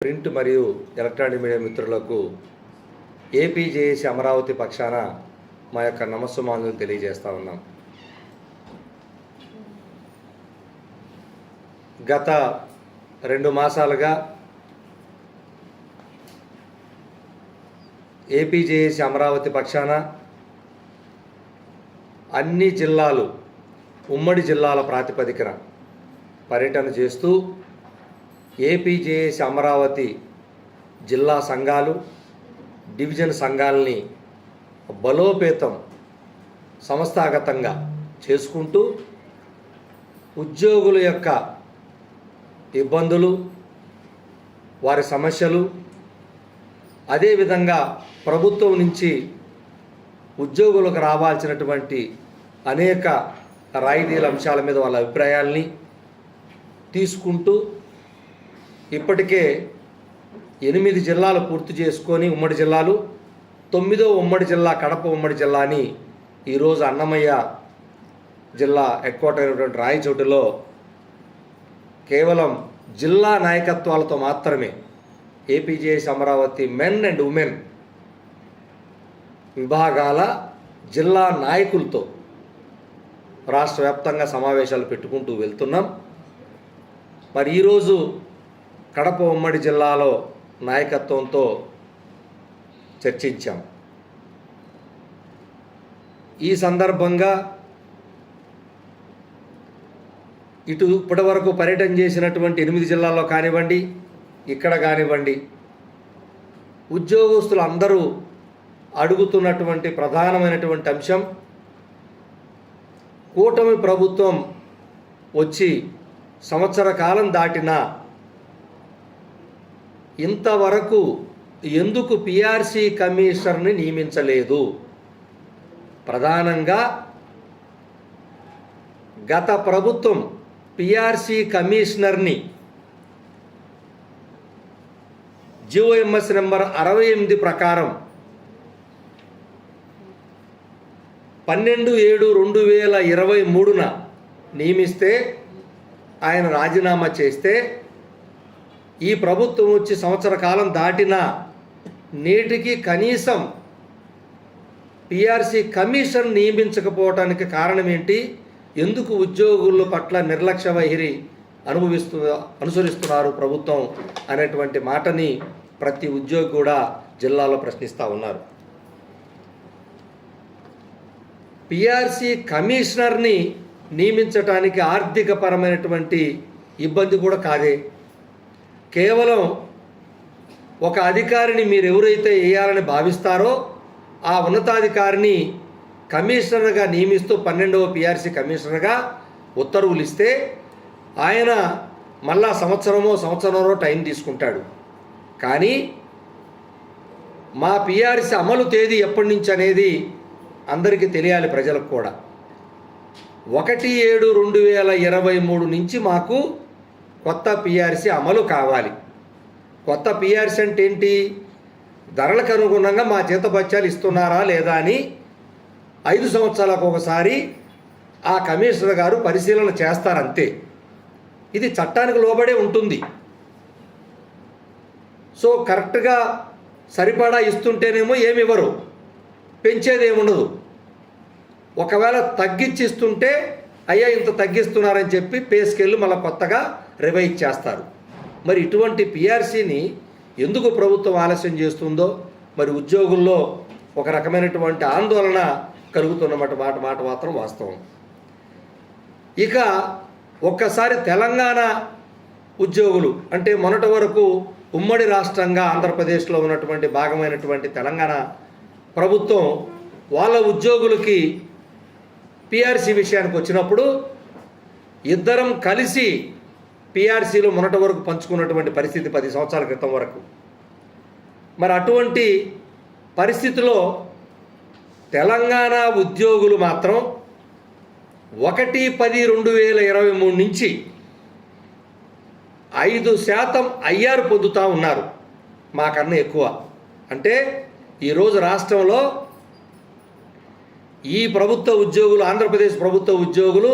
Print మరియు electronic media మిత్రులకు ఏపీజేఏసి అమరావతి పక్షాన మా యొక్క నమస్సుమానులు తెలియజేస్తా ఉన్నాం. గత రెండు మాసాలుగా ఏపీజేఏసి అమరావతి పక్షాన అన్ని జిల్లాలు ఉమ్మడి జిల్లాల ప్రాతిపదికన పర్యటన చేస్తూ ఏపీజేఎస్ అమరావతి జిల్లా సంఘాలు డివిజన్ సంఘాలని బలోపేతం సంస్థాగతంగా చేసుకుంటూ ఉద్యోగుల యొక్క ఇబ్బందులు వారి సమస్యలు అదేవిధంగా ప్రభుత్వం నుంచి ఉద్యోగులకు రావాల్సినటువంటి అనేక రాయితీల అంశాల మీద వాళ్ళ అభిప్రాయాల్ని తీసుకుంటూ ఇప్పటికే ఎనిమిది జిల్లాలు పూర్తి చేసుకొని ఉమ్మడి జిల్లాలు తొమ్మిదో ఉమ్మడి జిల్లా కడప ఉమ్మడి జిల్లా అని ఈరోజు అన్నమయ్య జిల్లా హెడ్ అయినటువంటి రాయచోటిలో కేవలం జిల్లా నాయకత్వాలతో మాత్రమే APJS Amaravati men and women విభాగాల జిల్లా నాయకులతో రాష్ట్ర వ్యాప్తంగా సమావేశాలు పెట్టుకుంటూ వెళ్తున్నాం. మరి ఈరోజు కడప ఉమ్మడి జిల్లాలో నాయకత్వంతో చర్చించాం. ఈ సందర్భంగా ఇటు ఇప్పటి వరకు పర్యటన చేసినటువంటి ఎనిమిది జిల్లాల్లో కానివ్వండి ఇక్కడ కానివ్వండి ఉద్యోగస్తులు అందరూ అడుగుతున్నటువంటి ప్రధానమైనటువంటి అంశం కూటమి ప్రభుత్వం వచ్చి సంవత్సర కాలం దాటినా ఇంతవరకు ఎందుకు పిఆర్సి కమిషనర్ని నియమించలేదు? ప్రధానంగా గత ప్రభుత్వం పిఆర్సి కమిషనర్ని జిఓఎంఎస్ నెంబర్ అరవై ఎనిమిది ప్రకారం పన్నెండు ఏడు రెండు వేల ఇరవై మూడున నియమిస్తే ఆయన రాజీనామా చేస్తే ఈ ప్రభుత్వం వచ్చి సంవత్సర కాలం దాటినా నేటికి కనీసం పిఆర్సీ కమిషన్ నియమించకపోవటానికి కారణం ఏంటి ఎందుకు ఉద్యోగుల పట్ల నిర్లక్ష్య వైఖరి అనుభవిస్తు అనుసరిస్తున్నారు ప్రభుత్వం అనేటువంటి మాటని ప్రతి ఉద్యోగి కూడా జిల్లాలో ప్రశ్నిస్తూ ఉన్నారు. పిఆర్సీ కమిషనర్ని నియమించటానికి ఆర్థికపరమైనటువంటి ఇబ్బంది కూడా కాదే? కేవలం ఒక అధికారిని మీరు ఎవరైతే వేయాలని భావిస్తారో ఆ ఉన్నతాధికారిని కమిషనర్గా నియమిస్తూ పన్నెండవ పిఆర్సీ కమిషనర్గా ఉత్తర్వులు ఇస్తే ఆయన మళ్ళా సంవత్సరమో సంవత్సరంలో టైం తీసుకుంటాడు. కానీ మా పిఆర్సీ అమలు తేదీ ఎప్పటి నుంచి అనేది అందరికీ తెలియాలి ప్రజలకు కూడా. ఒకటి ఏడు రెండు వేల ఇరవై మూడు నుంచి మాకు కొత్త పిఆర్సీ అమలు కావాలి. కొత్త పిఆర్సీ అంటే ఏంటి? ధరలకు అనుగుణంగా మా జీతభత్యాలు ఇస్తున్నారా లేదా అని ఐదు సంవత్సరాలకు ఒకసారి ఆ కమిషనర్ గారు పరిశీలన చేస్తారంతే. ఇది చట్టానికి లోబడే ఉంటుంది. సో కరెక్ట్గా సరిపడా ఇస్తుంటేనేమో ఏమి ఇవ్వరు. పెంచేది ఏముండదు ఒకవేళ తగ్గించి ఇస్తుంటే అయ్యా ఇంత తగ్గిస్తున్నారని చెప్పి పే స్కేల్ మళ్ళీ కొత్తగా రివైజ్ చేస్తారు. మరి ఇటువంటి పిఆర్సీని ఎందుకు ప్రభుత్వం ఆలస్యం చేస్తుందో మరి ఉద్యోగుల్లో ఒక రకమైనటువంటి ఆందోళన కలుగుతున్నమాట మాట మాట మాత్రం వాస్తవం. ఇక ఒక్కసారి తెలంగాణ ఉద్యోగులు అంటే మొన్నటి వరకు ఉమ్మడి రాష్ట్రంగా ఆంధ్రప్రదేశ్లో ఉన్నటువంటి భాగమైనటువంటి తెలంగాణ ప్రభుత్వం వాళ్ళ ఉద్యోగులకి పిఆర్సీ విషయానికి వచ్చినప్పుడు ఇద్దరం కలిసి పీఆర్సీలో మొన్నటి వరకు పంచుకున్నటువంటి పరిస్థితి పది సంవత్సరాల క్రితం వరకు. మరి అటువంటి పరిస్థితిలో తెలంగాణ ఉద్యోగులు మాత్రం ఒకటి పది రెండు వేల ఇరవై మూడు నుంచి ఐదు శాతం ఐఆర్ పొందుతూ ఉన్నారు. మాకన్నా ఎక్కువ. అంటే ఈరోజు రాష్ట్రంలో ఈ ప్రభుత్వ ఉద్యోగులు ఆంధ్రప్రదేశ్ ప్రభుత్వ ఉద్యోగులు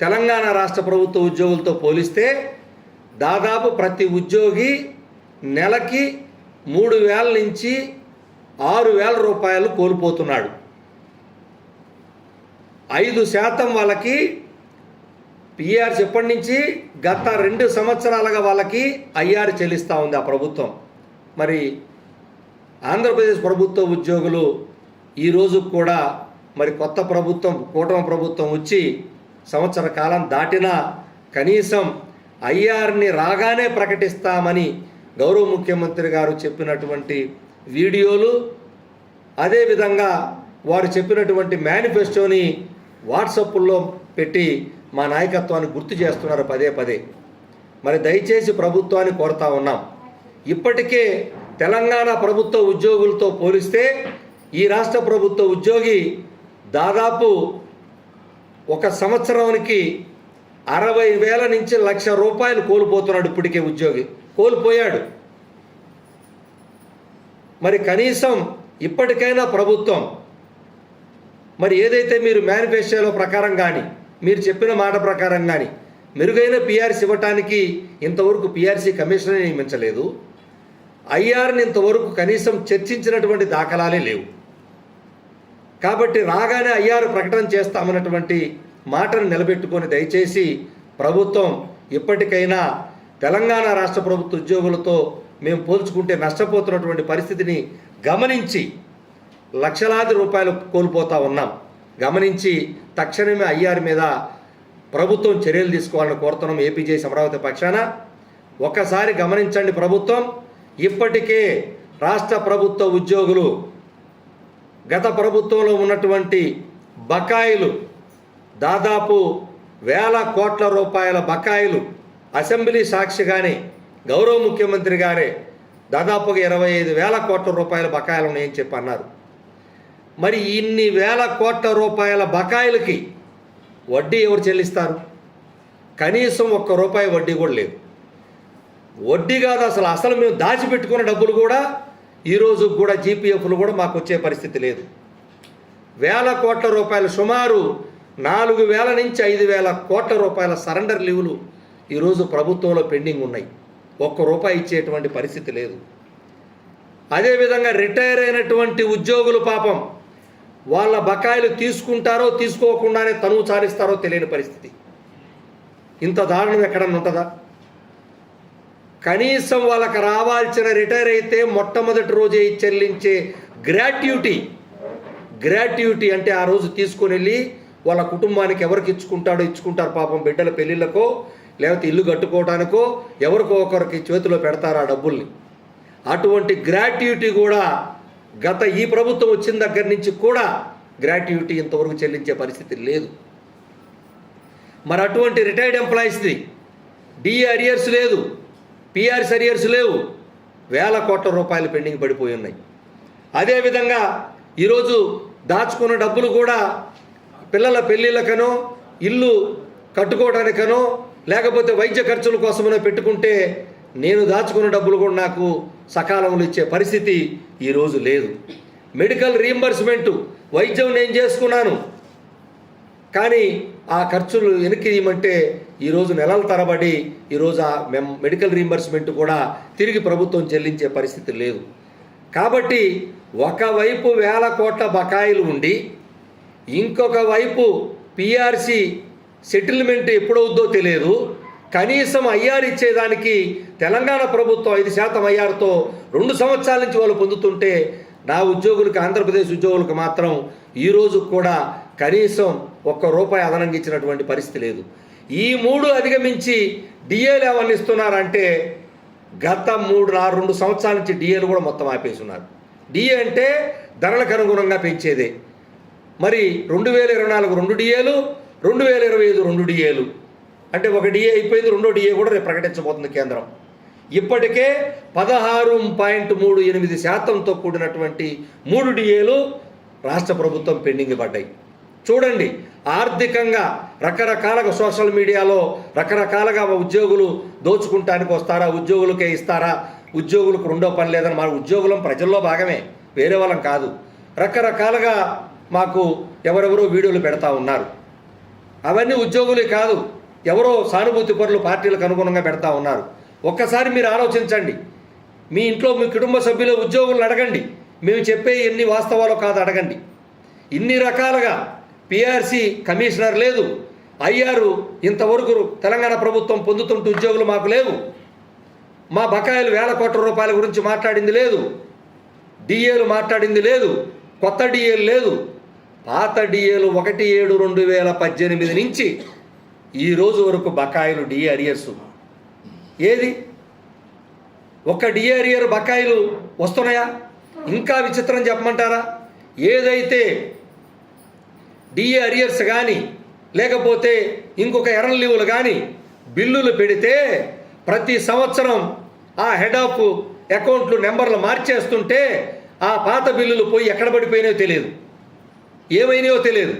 తెలంగాణ రాష్ట్ర ప్రభుత్వ ఉద్యోగులతో పోలిస్తే దాదాపు ప్రతి ఉద్యోగి నెలకి మూడు వేల నుంచి ఆరు వేల రూపాయలు కోల్పోతున్నాడు. ఐదు శాతం వాళ్ళకి పిఆర్స్ ఎప్పటి నుంచి గత రెండు సంవత్సరాలుగా వాళ్ళకి ఐఆర్ చెల్లిస్తూ ఉంది ఆ ప్రభుత్వం. మరి ఆంధ్రప్రదేశ్ ప్రభుత్వ ఉద్యోగులు ఈరోజు కూడా మరి కొత్త ప్రభుత్వం కూటమి ప్రభుత్వం వచ్చి సంవత్సర కాలం దాటినా కనీసం ఐఆర్ని రాగానే ప్రకటిస్తామని గౌరవ ముఖ్యమంత్రి గారు చెప్పినటువంటి వీడియోలు అదేవిధంగా వారు చెప్పినటువంటి మేనిఫెస్టోని వాట్సప్లో పెట్టి మా నాయకత్వాన్ని గుర్తు చేస్తున్నారు పదే పదే. మరి దయచేసి ప్రభుత్వాన్ని కోరుతా ఉన్నాం. ఇప్పటికే తెలంగాణ ప్రభుత్వ ఉద్యోగులతో పోలిస్తే ఈ రాష్ట్ర ప్రభుత్వ ఉద్యోగి దాదాపు ఒక సంవత్సరానికి అరవై వేల నుంచి లక్ష రూపాయలు కోల్పోతున్నాడు ఇప్పటికే ఉద్యోగి. కోల్పోయాడు. మరి కనీసం ఇప్పటికైనా ప్రభుత్వం మరి ఏదైతే మీరు మేనిఫెస్టోలో ప్రకారం కానీ మీరు చెప్పిన మాట ప్రకారం కానీ మెరుగైన పిఆర్సీ ఇవ్వటానికి ఇంతవరకు పిఆర్సీ కమిషనర్ నియమించలేదు. ఐఆర్ని ఇంతవరకు కనీసం చర్చించినటువంటి దాఖలాలే లేవు. కాబట్టి రాగానే ఐఆర్ ప్రకటన చేస్తామన్నటువంటి మాటను నిలబెట్టుకొని దయచేసి ప్రభుత్వం ఇప్పటికైనా తెలంగాణ రాష్ట్ర ప్రభుత్వ ఉద్యోగులతో మేము పోల్చుకుంటే నష్టపోతున్నటువంటి పరిస్థితిని గమనించి లక్షలాది రూపాయలు కోల్పోతా ఉన్నాం. గమనించి తక్షణమే ఐఆర్ మీద ప్రభుత్వం చర్యలు తీసుకోవాలని కోరుతున్నాం ఏపీజేసి అమరావతి పక్షాన. ఒక్కసారి గమనించండి ప్రభుత్వం ఇప్పటికే రాష్ట్ర ప్రభుత్వ ఉద్యోగులు గత ప్రభుత్వంలో ఉన్నటువంటి బకాయిలు దాదాపు వేల కోట్ల రూపాయల బకాయిలు అసెంబ్లీ సాక్షిగానే గౌరవ ముఖ్యమంత్రి గారే దాదాపుగా ఇరవై ఐదు వేల కోట్ల రూపాయల బకాయిలు ఉన్నాయని చెప్పి అన్నారు. మరి ఇన్ని వేల కోట్ల రూపాయల బకాయిలకి వడ్డీ ఎవరు చెల్లిస్తారు? కనీసం ఒక్క రూపాయి వడ్డీ కూడా లేదు. వడ్డీ కాదు అసలు అసలు మేము దాచిపెట్టుకున్న డబ్బులు కూడా ఈరోజు కూడా జీపీఎఫ్లు కూడా మాకు వచ్చే పరిస్థితి లేదు. వేల కోట్ల రూపాయలు సుమారు నాలుగు వేల నుంచి ఐదు వేల కోట్ల రూపాయల సరెండర్ లీవులు ఈరోజు ప్రభుత్వంలో పెండింగ్ ఉన్నాయి. ఒక్క రూపాయి ఇచ్చేటువంటి పరిస్థితి లేదు. అదేవిధంగా రిటైర్ అయినటువంటి ఉద్యోగులు పాపం వాళ్ళ బకాయిలు తీసుకుంటారో తీసుకోకుండానే తనువు చాలిస్తారో తెలియని పరిస్థితి. ఇంత దారుణం ఎక్కడన్నా ఉంటుందా? కనీసం వాళ్ళకి రావాల్సిన రిటైర్ అయితే మొట్టమొదటి రోజే చెల్లించే గ్రాట్యుటీ గ్రాట్యుటీ అంటే ఆ రోజు తీసుకొని వెళ్ళి వాళ్ళ కుటుంబానికి ఎవరికి ఇచ్చుకుంటాడో ఇచ్చుకుంటారు పాపం బిడ్డల పెళ్ళిళ్ళకో లేకపోతే ఇల్లు కట్టుకోవడానికో ఎవరికో ఒకరికి చేతిలో పెడతారు ఆ డబ్బుల్ని. అటువంటి గ్రాట్యుటీ కూడా గత ఈ ప్రభుత్వం వచ్చిన దగ్గర నుంచి కూడా గ్రాట్యుటీ ఇంతవరకు చెల్లించే పరిస్థితి లేదు. మరి అటువంటి రిటైర్డ్ ఎంప్లాయీస్ది డిఏ అరియర్స్ లేదు పిఆర్స్ అరియర్స్ లేవు వేల కోట్ల రూపాయలు పెండింగ్ పడిపోయి ఉన్నాయి. అదేవిధంగా ఈరోజు దాచుకున్న డబ్బులు కూడా పిల్లల పెళ్ళిళ్ళకనో ఇల్లు కట్టుకోవడానికనో లేకపోతే వైద్య ఖర్చుల కోసమనో పెట్టుకుంటే నేను దాచుకున్న డబ్బులు కూడా నాకు సకాలంలో ఇచ్చే పరిస్థితి ఈరోజు లేదు. మెడికల్ రీంబర్స్మెంటు వైద్యం నేను చేసుకున్నాను. కానీ ఆ ఖర్చులు వెనక్కి ఇవ్వమంటే ఈరోజు నెలల తరబడి ఈరోజు ఆ మెడికల్ రీంబర్స్మెంట్ కూడా తిరిగి ప్రభుత్వం చెల్లించే పరిస్థితి లేదు. కాబట్టి ఒకవైపు వేల కోట్ల బకాయిలు ఉండి ఇంకొక వైపు పిఆర్సి సెటిల్మెంట్ ఎప్పుడవుద్దో తెలియదు. కనీసం ఐఆర్ ఇచ్చేదానికి తెలంగాణ ప్రభుత్వం ఐదు శాతం ఐఆర్తో రెండు సంవత్సరాల నుంచి వాళ్ళు పొందుతుంటే నా ఉద్యోగులకు ఆంధ్రప్రదేశ్ ఉద్యోగులకు మాత్రం ఈరోజు కూడా కనీసం ఒక్క రూపాయి అదనంగా ఇచ్చినటువంటి పరిస్థితి లేదు. ఈ మూడు అధిగమించి డిఏలు ఏమన్నా ఇస్తున్నారంటే గత మూడు నా రెండు సంవత్సరాల నుంచి డిఏలు కూడా మొత్తం ఆపేసి ఉన్నారు డిఏ అంటే ధరలకు అనుగుణంగా పెంచేదే. మరి రెండు వేల ఇరవై నాలుగు రెండు డిఏలు రెండు వేల ఇరవై ఐదు రెండు డిఏలు. అంటే ఒక డిఏ అయిపోయింది రెండో డిఏ కూడా రేపు ప్రకటించబోతుంది కేంద్రం. ఇప్పటికే పదహారు పాయింట్ మూడు ఎనిమిది శాతంతో కూడినటువంటి మూడు డిఏలు రాష్ట్ర ప్రభుత్వం పెండింగ్ పడ్డాయి. చూడండి ఆర్థికంగా రకరకాలుగా సోషల్ మీడియాలో రకరకాలుగా ఉద్యోగులు దోచుకుంటానికి వస్తారా ఉద్యోగులకే ఇస్తారా ఉద్యోగులకు రెండో పని లేదని మన ఉద్యోగులం ప్రజల్లో భాగమే వేరే వాళ్ళం కాదు. రకరకాలుగా మాకు ఎవరెవరో వీడియోలు పెడతా ఉన్నారు. అవన్నీ ఉద్యోగులే కాదు ఎవరో సానుభూతి పరులు పార్టీలకు అనుగుణంగా పెడతా ఉన్నారు. ఒక్కసారి మీరు ఆలోచించండి. మీ ఇంట్లో మీ కుటుంబ సభ్యుల ఉద్యోగులను అడగండి. మేము చెప్పే ఎన్ని వాస్తవాలు కాదు అడగండి. ఇన్ని రకాలుగా పిఆర్సీ కమిషనర్ లేదు. అయ్యారు ఇంతవరకు తెలంగాణ ప్రభుత్వం పొందుతుంటే ఉద్యోగులు మాకు లేవు. మా బకాయిలు వేల కోట్ల రూపాయల గురించి మాట్లాడింది లేదు. డిఏలు మాట్లాడింది లేదు. కొత్త డిఏలు లేదు. పాత డిఏలు ఒకటి ఏడు రెండు వేల పద్దెనిమిది నుంచి ఈ రోజు వరకు బకాయిలు డిఏ అరియర్స్ ఏది? ఒక్క డిఏ అరియర్ బకాయిలు వస్తున్నాయా? ఇంకా విచిత్రం చెప్పమంటారా? ఏదైతే డిఏ అరియర్స్ కానీ లేకపోతే ఇంకొక ఎర్రన్ లీవులు కానీ బిల్లులు పెడితే ప్రతి సంవత్సరం ఆ హెడ్ ఆఫ్ అకౌంట్లు నెంబర్లు మార్చేస్తుంటే ఆ పాత బిల్లులు పోయి ఎక్కడ పడిపోయినాయో తెలియదు. ఏమైనాయో తెలియదు.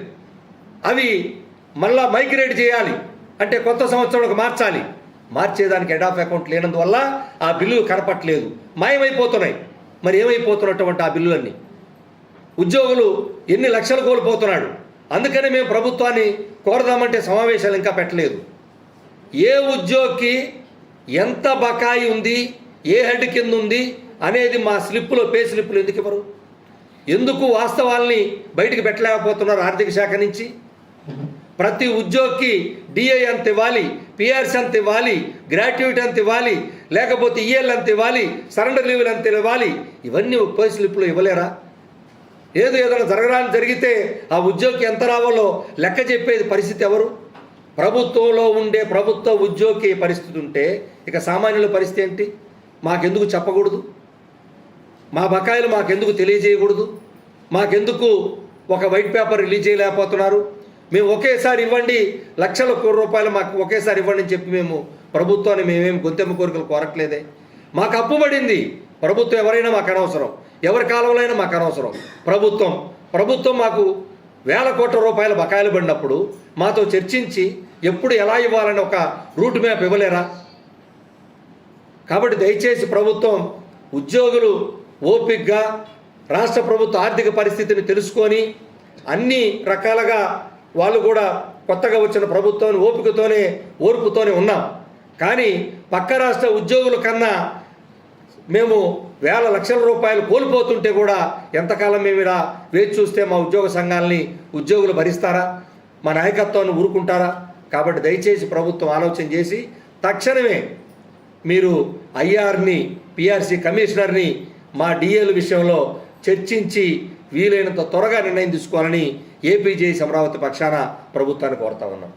అవి మళ్ళా మైగ్రేట్ చేయాలి. అంటే కొత్త సంవత్సరంలోకి మార్చాలి. మార్చేదానికి హెడ్ ఆఫ్ అకౌంట్ లేనందువల్ల ఆ బిల్లులు కనపట్లేదు. మాయమైపోతున్నాయి. మరి ఏమైపోతున్నటువంటి ఆ బిల్లులన్నీ? ఉద్యోగులు ఎన్ని లక్షలు కోల్పోతున్నాడు? అందుకని మేము ప్రభుత్వాన్ని కోరదామంటే సమావేశాలు ఇంకా పెట్టలేదు. ఏ ఉద్యోగికి ఎంత బకాయి ఉంది ఏ హెడ్ కింద ఉంది అనేది మా స్లిప్పులో పే స్లిప్పులు ఎందుకు ఇవ్వరు? ఎందుకు వాస్తవాల్ని బయటికి పెట్టలేకపోతున్నారు ఆర్థిక శాఖ నుంచి? ప్రతి ఉద్యోగికి డిఐ అంత ఇవ్వాలి పిఆర్స్ అంత ఇవ్వాలి గ్రాట్యుటీ అంత ఇవ్వాలి లేకపోతే ఈఎల్ అంత ఇవ్వాలి సరెండర్ లీవులు అంత ఇవ్వాలి ఇవన్నీ పే స్లిప్లో ఇవ్వలేరా? ఏదో ఏదైనా జరగడానికి జరిగితే ఆ ఉద్యోగికి ఎంత రావాలో లెక్క చెప్పేది పరిస్థితి ఎవరు? ప్రభుత్వంలో ఉండే ప్రభుత్వ ఉద్యోగి పరిస్థితి ఉంటే ఇక సామాన్యుల పరిస్థితి ఏంటి? మాకెందుకు చెప్పకూడదు? మా బకాయిలు మాకెందుకు తెలియజేయకూడదు? మాకెందుకు ఒక వైట్ పేపర్ రిలీజ్ చేయలేకపోతున్నారు? మేము ఒకేసారి ఇవ్వండి లక్షల కోటి రూపాయలు మాకు ఒకేసారి ఇవ్వండి అని చెప్పి మేము ప్రభుత్వాన్ని మేమేం గొంతెమ్మ కోరికలు కోరట్లేదే. మాకు అప్పు పడింది. ప్రభుత్వం ఎవరైనా మాకు అనవసరం. ఎవరి కాలంలో అయినా మాకు అనవసరం. ప్రభుత్వం. ప్రభుత్వం మాకు వేల కోట్ల రూపాయల బకాయిలు పడినప్పుడు మాతో చర్చించి ఎప్పుడు ఎలా ఇవ్వాలని ఒక రూట్ మ్యాప్ ఇవ్వలేరా? కాబట్టి దయచేసి ప్రభుత్వం ఉద్యోగులు ఓపిక్గా రాష్ట్ర ప్రభుత్వ ఆర్థిక పరిస్థితిని తెలుసుకొని అన్ని రకాలుగా వాళ్ళు కూడా కొత్తగా వచ్చిన ప్రభుత్వం ఓపికతోనే ఓర్పుతోనే ఉన్నాం. కానీ పక్క రాష్ట్ర ఉద్యోగుల కన్నా మేము వేల లక్షల రూపాయలు కోల్పోతుంటే కూడా ఎంతకాలం మేము ఇలా వేచి చూస్తే మా ఉద్యోగ సంఘాలని ఉద్యోగులు భరిస్తారా? మా నాయకత్వాన్ని ఊరుకుంటారా? కాబట్టి దయచేసి ప్రభుత్వం ఆలోచన చేసి తక్షణమే మీరు ఐఆర్ని పిఆర్సి కమిషనర్ని మా డిఏల విషయంలో చర్చించి వీలైనంత త్వరగా నిర్ణయం తీసుకోవాలని ఏపీజేఎస్ అమరావతి పక్షాన ప్రభుత్వాన్ని కోరుతా ఉన్నాం.